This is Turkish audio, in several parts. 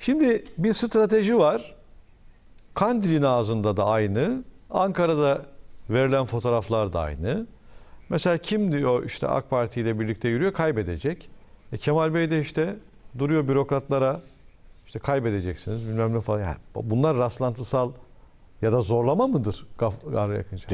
Şimdi bir strateji var. Kandil'in ağzında da aynı. Ankara'da verilen fotoğraflar da aynı. Mesela kim diyor işte AK Parti ile birlikte yürüyor kaybedecek. E Kemal Bey de işte duruyor bürokratlara işte kaybedeceksiniz bilmem ne falan. Yani bunlar rastlantısal ya da zorlama mıdır Gaf- Gafur Yakınca?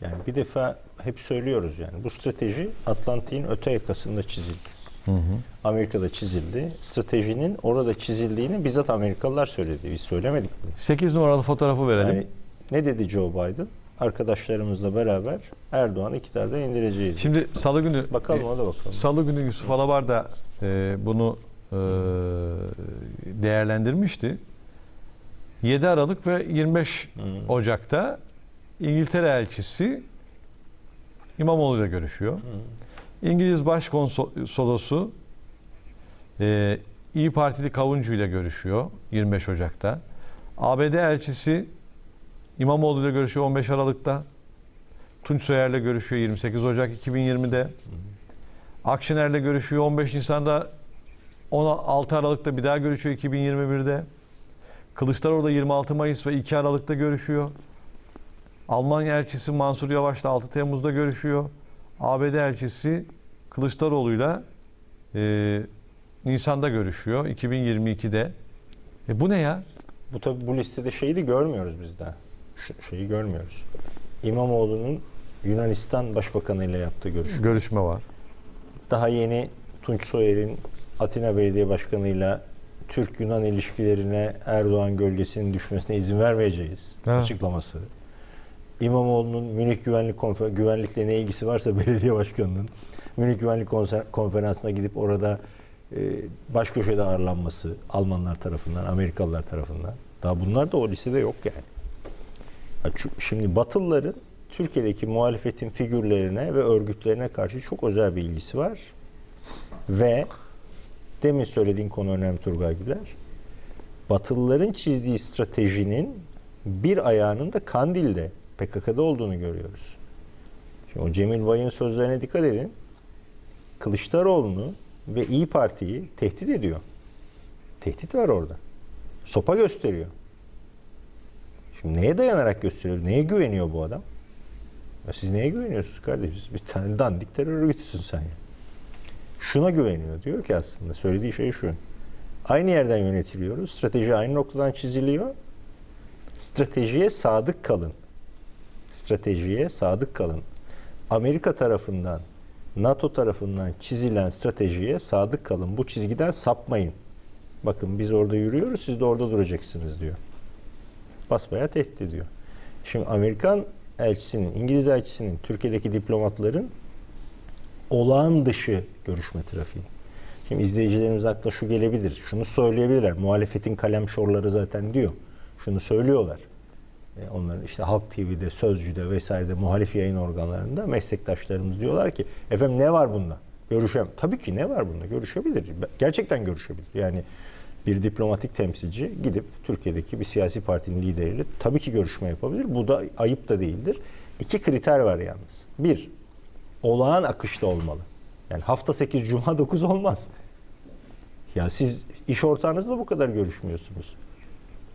Yani bir defa hep söylüyoruz yani bu strateji Atlantik'in öte yakasında çizildi. Amerika'da çizildi. Stratejinin orada çizildiğini bizzat Amerikalılar söyledi. Biz söylemedik mi? 8 numaralı fotoğrafı verelim. Yani ne dedi Joe Biden? Arkadaşlarımızla beraber Erdoğan'ı iktidardan indireceğiz. Şimdi salı günü bakalım ona da bakalım. Salı günü Yusuf Alabar da e, bunu e, değerlendirmişti. 7 Aralık ve 25 Hmm. Ocak'ta İngiltere elçisi İmamoğlu ile görüşüyor. İngiliz Başkonsolosu e, İyi Partili Kavuncu ile görüşüyor 25 Ocak'ta. ABD elçisi İmamoğlu ile görüşüyor 15 Aralık'ta. Tunç Soyer'le görüşüyor 28 Ocak 2020'de. Akşener'le görüşüyor 15 Nisan'da 16 Aralık'ta bir daha görüşüyor 2021'de. Kılıçdaroğlu da 26 Mayıs ve 2 Aralık'ta görüşüyor. Almanya elçisi Mansur Yavaş da 6 Temmuz'da görüşüyor. ABD elçisi Kılıçdaroğlu'yla e, Nisan'da görüşüyor 2022'de. E bu ne ya? Bu tabi bu listede şeyi de görmüyoruz biz daha. Şeyi görmüyoruz. İmamoğlu'nun Yunanistan Başbakanı ile yaptığı görüşme. Görüşme var. Daha yeni Tunç Soyer'in Atina Belediye Başkanı'yla Türk-Yunan ilişkilerine Erdoğan gölgesinin düşmesine izin vermeyeceğiz Evet. açıklaması. İmamoğlu'nun Münih Güvenlik Konfer güvenlikle ne ilgisi varsa belediye başkanının Münih Güvenlik Konferansı'na gidip orada e, baş köşede ağırlanması Almanlar tarafından, Amerikalılar tarafından. Daha bunlar da o listede yok yani. Çu- Şimdi Batılıların Türkiye'deki muhalefetin figürlerine ve örgütlerine karşı çok özel bir ilgisi var. Ve demin söylediğin konu önemli Turgay Güler. Batılıların çizdiği stratejinin bir ayağının da Kandil'de, PKK'da olduğunu görüyoruz. Şimdi o Cemil Bay'ın sözlerine dikkat edin. Kılıçdaroğlu'nu ve İyi Parti'yi tehdit ediyor. Tehdit var orada. Sopa gösteriyor. Şimdi neye dayanarak gösteriyor? Neye güveniyor bu adam? Ya siz neye güveniyorsunuz kardeşim? Bir tane dandik terör örgütüsün sen ya. Şuna güveniyor. Diyor ki aslında söylediği şey şu. Aynı yerden yönetiliyoruz. Strateji aynı noktadan çiziliyor. Stratejiye sadık kalın. Stratejiye sadık kalın. Amerika tarafından, NATO tarafından çizilen stratejiye sadık kalın. Bu çizgiden sapmayın. Bakın biz orada yürüyoruz, siz de orada duracaksınız diyor. Basbayağı tehdit ediyor. Şimdi Amerikan elçisinin, İngiliz elçisinin, Türkiye'deki diplomatların olağan dışı görüşme trafiği. Şimdi izleyicilerimiz akla şu gelebilir. Şunu söyleyebilirler. Muhalefetin kalem şorları zaten diyor. Şunu söylüyorlar. E, Onların işte Halk TV'de, Sözcü'de vesairede muhalif yayın organlarında meslektaşlarımız diyorlar ki efendim ne var bunda? Görüşem. Tabii ki ne var bunda? Görüşebilir. Gerçekten görüşebilir. Yani bir diplomatik temsilci gidip Türkiye'deki bir siyasi partinin lideriyle tabii ki görüşme yapabilir. Bu da ayıp da değildir. İki kriter var yalnız. Bir, olağan akışta olmalı. Yani hafta 8, cuma 9 olmaz. Ya siz iş ortağınızla bu kadar görüşmüyorsunuz.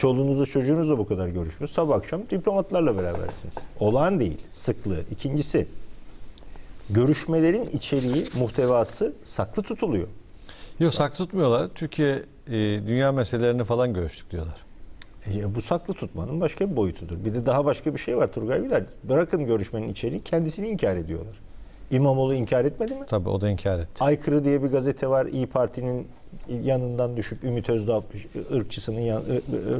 Çoluğunuzla çocuğunuzla bu kadar görüşmüyorsunuz. Sabah akşam diplomatlarla berabersiniz. Olağan değil, sıklığı. İkincisi, görüşmelerin içeriği, muhtevası saklı tutuluyor. Yok saklı tutmuyorlar. Türkiye e, dünya meselelerini falan görüştük diyorlar. E, bu saklı tutmanın başka bir boyutudur. Bir de daha başka bir şey var Turgay Güler. Bırakın görüşmenin içeriği kendisini inkar ediyorlar. İmamoğlu inkar etmedi mi? Tabii o da inkar etti. Aykırı diye bir gazete var. İyi Parti'nin yanından düşüp Ümit Özdağ ırkçısının yan,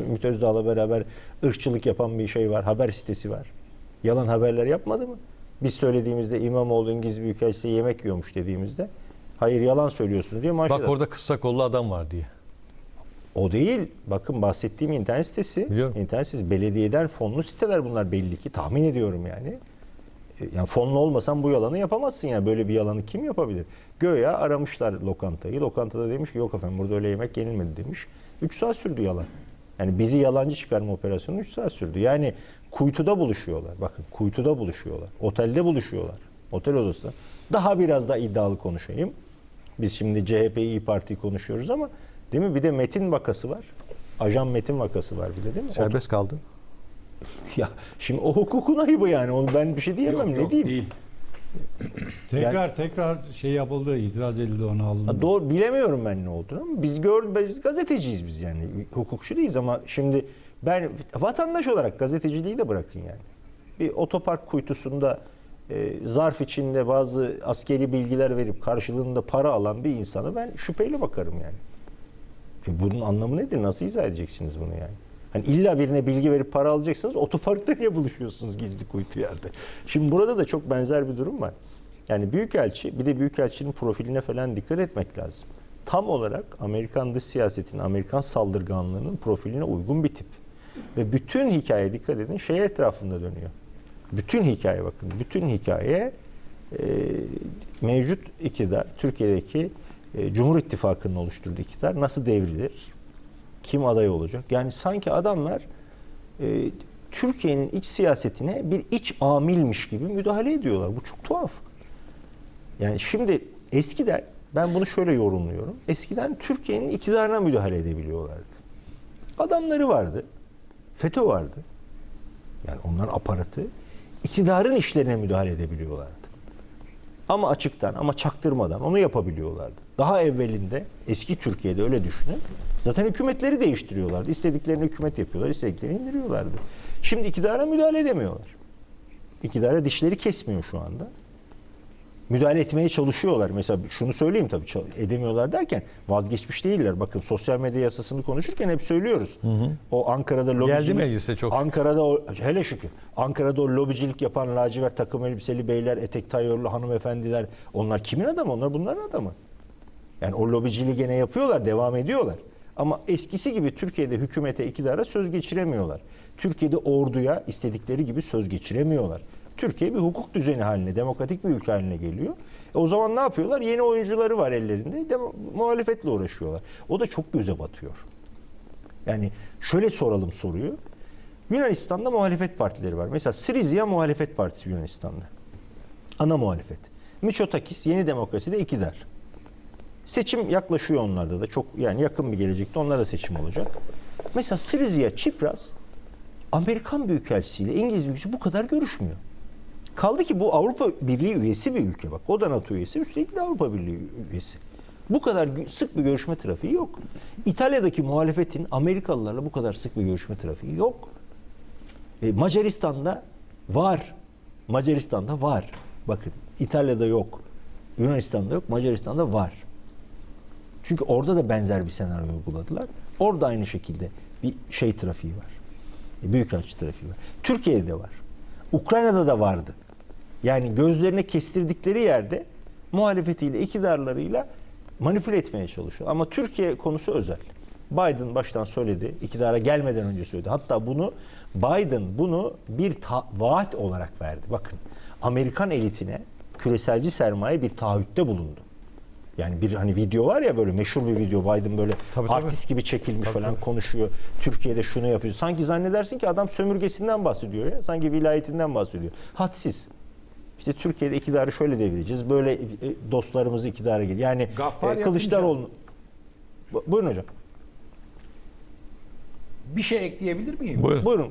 Ümit Özdağ'la beraber ırkçılık yapan bir şey var. Haber sitesi var. Yalan haberler yapmadı mı? Biz söylediğimizde İmamoğlu İngiliz Büyükelçisi yemek yiyormuş dediğimizde hayır yalan söylüyorsunuz diye manşet Bak orada kısa kollu adam var diye. O değil. Bakın bahsettiğim internet sitesi. Biliyorum. İnternet sitesi belediyeden fonlu siteler bunlar belli ki. Tahmin ediyorum yani. Yani fonlu olmasan bu yalanı yapamazsın yani. Böyle bir yalanı kim yapabilir? Göya aramışlar lokantayı. Lokantada demiş ki yok efendim burada öyle yemek yenilmedi demiş. 3 saat sürdü yalan. Yani bizi yalancı çıkarma operasyonu 3 saat sürdü. Yani kuytuda buluşuyorlar. Bakın kuytuda buluşuyorlar. Otelde buluşuyorlar. Otel odasında. Daha biraz da iddialı konuşayım. Biz şimdi CHP İyi Parti konuşuyoruz ama Değil mi? Bir de Metin vakası var. Ajan Metin vakası var bir de değil mi? Serbest kaldı. Ya şimdi o hukukun ayıbı yani. Onu ben bir şey diyemem. Yok, ne yok, diyeyim? Değil. Tekrar tekrar şey yapıldı, itiraz edildi ona alındı. Doğru bilemiyorum ben ne olduğunu ama biz gör biz gazeteciyiz biz yani hukukçu değiliz ama şimdi ben vatandaş olarak gazeteciliği de bırakın yani. Bir otopark kuytusunda e, zarf içinde bazı askeri bilgiler verip karşılığında para alan bir insana ben şüpheyle bakarım yani. E, bunun anlamı nedir? Nasıl izah edeceksiniz bunu yani? Hani illa birine bilgi verip para alacaksınız. Otoparkta niye buluşuyorsunuz gizli kuytu yerde? Şimdi burada da çok benzer bir durum var. Yani büyükelçi bir de büyükelçinin profiline falan dikkat etmek lazım. Tam olarak Amerikan dış siyasetinin, Amerikan saldırganlığının profiline uygun bir tip. Ve bütün hikaye dikkat edin şey etrafında dönüyor. Bütün hikaye bakın. Bütün hikaye e, mevcut iktidar, Türkiye'deki e, Cumhur İttifakı'nın oluşturduğu iktidar nasıl devrilir? Kim aday olacak? Yani sanki adamlar e, Türkiye'nin iç siyasetine bir iç amilmiş gibi müdahale ediyorlar. Bu çok tuhaf. Yani şimdi eskiden ben bunu şöyle yorumluyorum. Eskiden Türkiye'nin iktidarına müdahale edebiliyorlardı. Adamları vardı. FETÖ vardı. Yani onların aparatı iktidarın işlerine müdahale edebiliyorlardı. Ama açıktan ama çaktırmadan onu yapabiliyorlardı. Daha evvelinde eski Türkiye'de öyle düşünün. Zaten hükümetleri değiştiriyorlardı. İstediklerini hükümet yapıyorlar, istediklerini indiriyorlardı. Şimdi iktidara müdahale edemiyorlar. İktidara dişleri kesmiyor şu anda müdahale etmeye çalışıyorlar. Mesela şunu söyleyeyim tabii edemiyorlar derken vazgeçmiş değiller. Bakın sosyal medya yasasını konuşurken hep söylüyoruz. O Ankara'da lobicilik Geldi meclise çok. Ankara'da o, hele şükür. Ankara'da o lobicilik yapan lacivert takım elbiseli beyler, etek tayörlü hanımefendiler onlar kimin adamı? Onlar bunların adamı. Yani o lobiciliği gene yapıyorlar, devam ediyorlar. Ama eskisi gibi Türkiye'de hükümete, iktidara söz geçiremiyorlar. Türkiye'de orduya istedikleri gibi söz geçiremiyorlar. Türkiye bir hukuk düzeni haline, demokratik bir ülke haline geliyor. E o zaman ne yapıyorlar? Yeni oyuncuları var ellerinde. demo- muhalefetle uğraşıyorlar. O da çok göze batıyor. Yani şöyle soralım soruyu. Yunanistan'da muhalefet partileri var. Mesela Syriza muhalefet partisi Yunanistan'da. Ana muhalefet. Mitsotakis Yeni Demokrasi'de iktidar. Seçim yaklaşıyor onlarda da. Çok yani yakın bir gelecekte onlar da seçim olacak. Mesela Syriza Çipras Amerikan Büyükelçisiyle İngiliz Büyükelçisi bu kadar görüşmüyor. Kaldı ki bu Avrupa Birliği üyesi bir ülke bak. O da NATO üyesi, üstelik de Avrupa Birliği üyesi. Bu kadar sık bir görüşme trafiği yok. İtalya'daki muhalefetin Amerikalılarla bu kadar sık bir görüşme trafiği yok. E, Macaristan'da var. Macaristan'da var. Bakın İtalya'da yok. Yunanistan'da yok. Macaristan'da var. Çünkü orada da benzer bir senaryo uyguladılar. Orada aynı şekilde bir şey trafiği var. E, Büyükelçi trafiği var. Türkiye'de de var. Ukrayna'da da vardı. Yani gözlerine kestirdikleri yerde muhalefetiyle, iktidarlarıyla manipüle etmeye çalışıyor. Ama Türkiye konusu özel. Biden baştan söyledi, iktidara gelmeden önce söyledi. Hatta bunu Biden bunu bir ta- vaat olarak verdi. Bakın Amerikan elitine küreselci sermaye bir taahhütte bulundu. Yani bir hani video var ya böyle meşhur bir video Biden böyle Tabii, tabii. artist gibi çekilmiş falan konuşuyor. Türkiye'de şunu yapıyor. Sanki zannedersin ki adam sömürgesinden bahsediyor ya. Sanki vilayetinden bahsediyor. Hadsiz. İşte Türkiye'de iktidarı şöyle devireceğiz. Böyle e, dostlarımızı iktidara getir. Yani Gaffar e, Kılıçdaroğlu Bu- Buyurun hocam. Bir şey ekleyebilir miyim? Buyurun. Buyurun.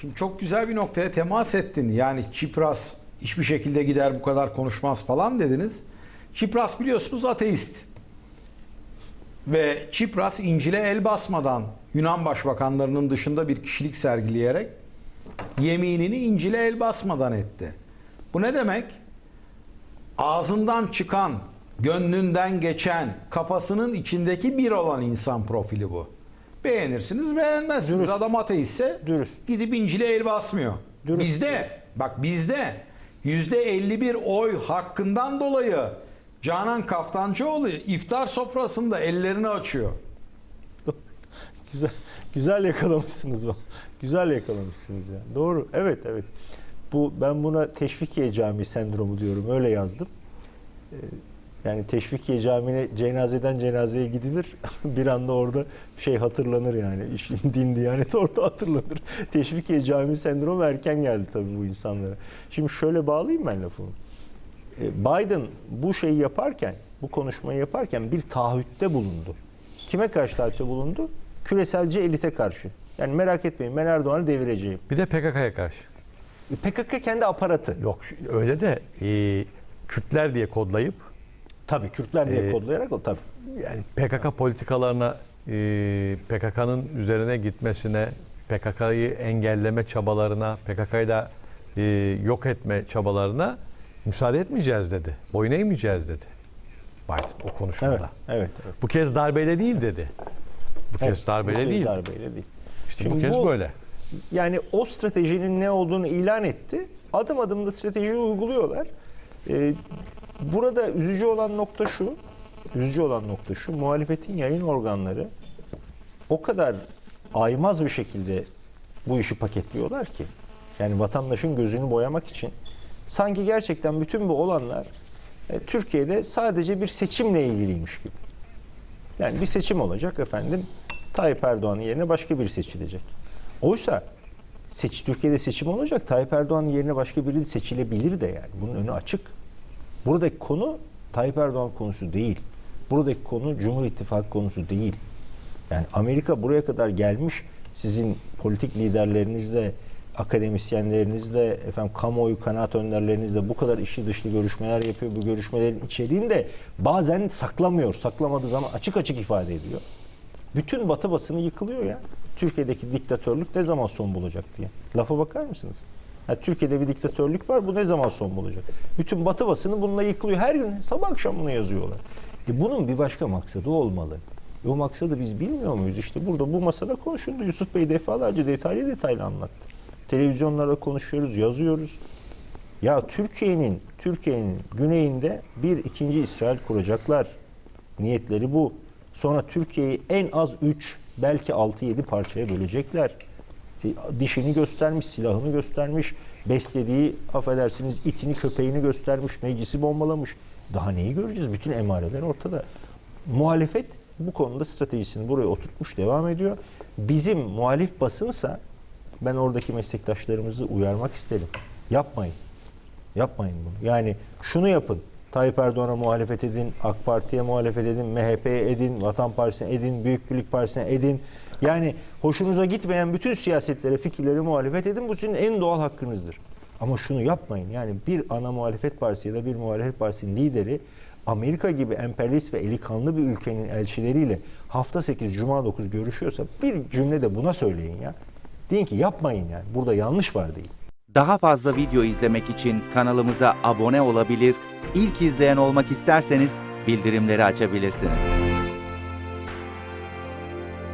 Şimdi çok güzel bir noktaya temas ettin. Yani Çipras hiçbir şekilde gider bu kadar konuşmaz falan dediniz. Çipras biliyorsunuz ateist. Ve Çipras İncil'e el basmadan Yunan başbakanlarının dışında bir kişilik sergileyerek yeminini İncil'e el basmadan etti. Bu ne demek? Ağzından çıkan, gönlünden geçen, kafasının içindeki bir olan insan profili bu. Beğenirsiniz, beğenmezsiniz. Dürüst. Adam ateistse Dürüst. gidip İncil'e el basmıyor. Dürüst. Bizde, bak bizde yüzde 51 oy hakkından dolayı Canan Kaftancıoğlu iftar sofrasında ellerini açıyor. Güzel güzel yakalamışsınız bu. Güzel yakalamışsınız ya. Doğru. Evet, evet. Bu ben buna Teşvikiye Camii sendromu diyorum. Öyle yazdım. Ee, Yani Teşvikiye Camii'ne cenazeden cenazeye gidilir. bir anda orada şey hatırlanır yani. İşin din diyanet orada hatırlanır. Teşvikiye Camii sendromu erken geldi tabii bu insanlara. Şimdi şöyle bağlayayım ben lafımı. Ee, Biden bu şeyi yaparken, bu konuşmayı yaparken bir taahhütte bulundu. Kime karşı taahhütte bulundu? Küreselci elite karşı. Yani merak etmeyin ben Erdoğan'ı devireceğim. Bir de PKK'ya karşı. E, PKK kendi aparatı. Yok öyle de e, Kürtler diye kodlayıp Tabii Kürtler diye Ee, kodlayarak o tabii. yani PKK politikalarına e, PKK'nın üzerine gitmesine, PKK'yı engelleme çabalarına, PKK'yı da e, yok etme çabalarına müsaade etmeyeceğiz dedi. Boyun eğmeyeceğiz dedi. Biden o konuşmada. Evet, evet. evet. Bu kez darbeyle değil dedi. Bu kez Evet, darbeyle bu değil. Darbeyle değil. İşte bu Şimdi kez bu- böyle. Yani o stratejinin ne olduğunu ilan etti. Adım adım da stratejiyi uyguluyorlar. Ee, burada üzücü olan nokta şu. Üzücü olan nokta şu. Muhalefetin yayın organları o kadar aymaz bir şekilde bu işi paketliyorlar ki. Yani vatandaşın gözünü boyamak için sanki gerçekten bütün bu olanlar e, Türkiye'de sadece bir seçimle ilgiliymiş gibi. Yani bir seçim olacak efendim. Tayyip Erdoğan'ın yerine başka biri seçilecek. Oysa seç, Türkiye'de seçim olacak. Tayyip Erdoğan'ın yerine başka biri seçilebilir de yani. Bunun önü açık. Buradaki konu Tayyip Erdoğan konusu değil. Buradaki konu Cumhur İttifakı konusu değil. Yani Amerika buraya kadar gelmiş sizin politik liderlerinizle, akademisyenlerinizle, efendim kamuoyu kanaat önderlerinizle bu kadar işi dışlı görüşmeler yapıyor. Bu görüşmelerin içeriğini de bazen saklamıyor. Saklamadığı zaman açık açık ifade ediyor. Bütün batı basını yıkılıyor ya. Türkiye'deki diktatörlük ne zaman son bulacak diye. Lafa bakar mısınız? Ha, Türkiye'de bir diktatörlük var bu ne zaman son bulacak? Bütün batı basını bununla yıkılıyor. Her gün sabah akşam bunu yazıyorlar. E bunun bir başka maksadı olmalı. E o maksadı biz bilmiyor muyuz? İşte burada bu masada konuşuldu. Yusuf Bey defalarca detaylı detaylı anlattı. Televizyonlarda konuşuyoruz, yazıyoruz. Ya Türkiye'nin Türkiye'nin güneyinde bir ikinci İsrail kuracaklar. Niyetleri bu. Sonra Türkiye'yi en az 3 belki 6-7 parçaya bölecekler. E, dişini göstermiş, silahını göstermiş, beslediği affedersiniz itini köpeğini göstermiş, meclisi bombalamış. Daha neyi göreceğiz? Bütün emareler ortada. Muhalefet bu konuda stratejisini buraya oturtmuş devam ediyor. Bizim muhalif basınsa ben oradaki meslektaşlarımızı uyarmak isterim. Yapmayın. Yapmayın bunu. Yani şunu yapın. Tayyip Erdoğan'a muhalefet edin, AK Parti'ye muhalefet edin, MHP'ye edin, Vatan Partisi'ne edin, Büyük Birlik Partisi'ne edin. Yani hoşunuza gitmeyen bütün siyasetlere, fikirlere muhalefet edin. Bu sizin en doğal hakkınızdır. Ama şunu yapmayın. Yani bir ana muhalefet partisi ya da bir muhalefet partisinin lideri Amerika gibi emperyalist ve eli kanlı bir ülkenin elçileriyle hafta 8, cuma 9 görüşüyorsa bir cümle de buna söyleyin ya. Deyin ki yapmayın yani. Burada yanlış var deyin. Daha fazla video izlemek için kanalımıza abone olabilir, ilk izleyen olmak isterseniz bildirimleri açabilirsiniz.